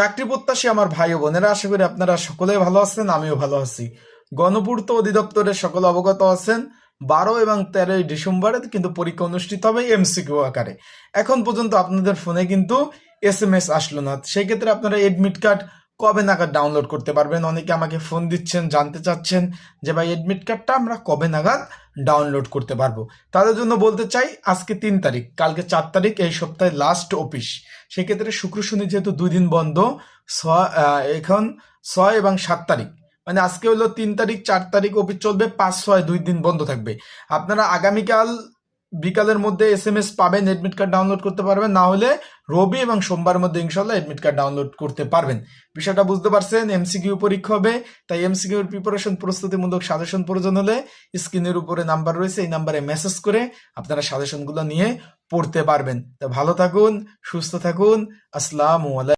চাকরি প্রত্যাশী আমার ভাই ও বোনেরা, আশা করি আপনারা সকলে ভালো আছেন, আমিও ভালো আছি। গণপূর্ত অধিদপ্তরের সকলে অবগত আছেন, বারো এবং তেরোই ডিসেম্বরে কিন্তু পরীক্ষা অনুষ্ঠিত হবে এমসিকিউ আকারে। এখন পর্যন্ত আপনাদের ফোনে কিন্তু এস এম এস আসলো না। সেক্ষেত্রে আপনারা এডমিট কার্ড কবে নাগাদ ডাউনলোড করতে পারবেন? অনেকে আমাকে ফোন দিচ্ছেন, জানতে চাচ্ছেন যে ভাই এডমিট কার্ডটা আমরা কবে নাগাদ ডাউনলোড করতে পারব? তাদের জন্য বলতে চাই, আজকে তিন তারিখ, কালকে চার তারিখ, এই সপ্তাহে লাস্ট অফিস সেক্ষেত্রে শুক্র, শনি যেহেতু দুই দিন বন্ধ এখন ছয় এবং সাত তারিখ। মানে আজকে হলো তিন তারিখ, চার তারিখ অফিস চলবে, পাঁচ, ছয়, দুই দিন বন্ধ থাকবে। আপনারা আগামীকাল বিকালের মধ্যে এস এম এস পাবেন এডমিট কার্ড ডাউনলোড করতে পারবেন। না হলে রবি এবং সোমবার মধ্যে ইনশাল্লাহ এডমিট কার্ড ডাউনলোড করতে পারবেন। বিষয়টা বুঝতে পারছেন এমসিকিউ পরীক্ষা হবে, তাই এমসিকিউর প্রিপারেশন প্রস্তুতিমূলক সাজেশন প্রয়োজন হলে স্ক্রিনের উপরে নাম্বার রয়েছে, এই নাম্বারে মেসেজ করে আপনারা সাজেশনগুলো নিয়ে পড়তে পারবেন। তা ভালো থাকুন, সুস্থ থাকুন, আসসালামু আলাইকুম।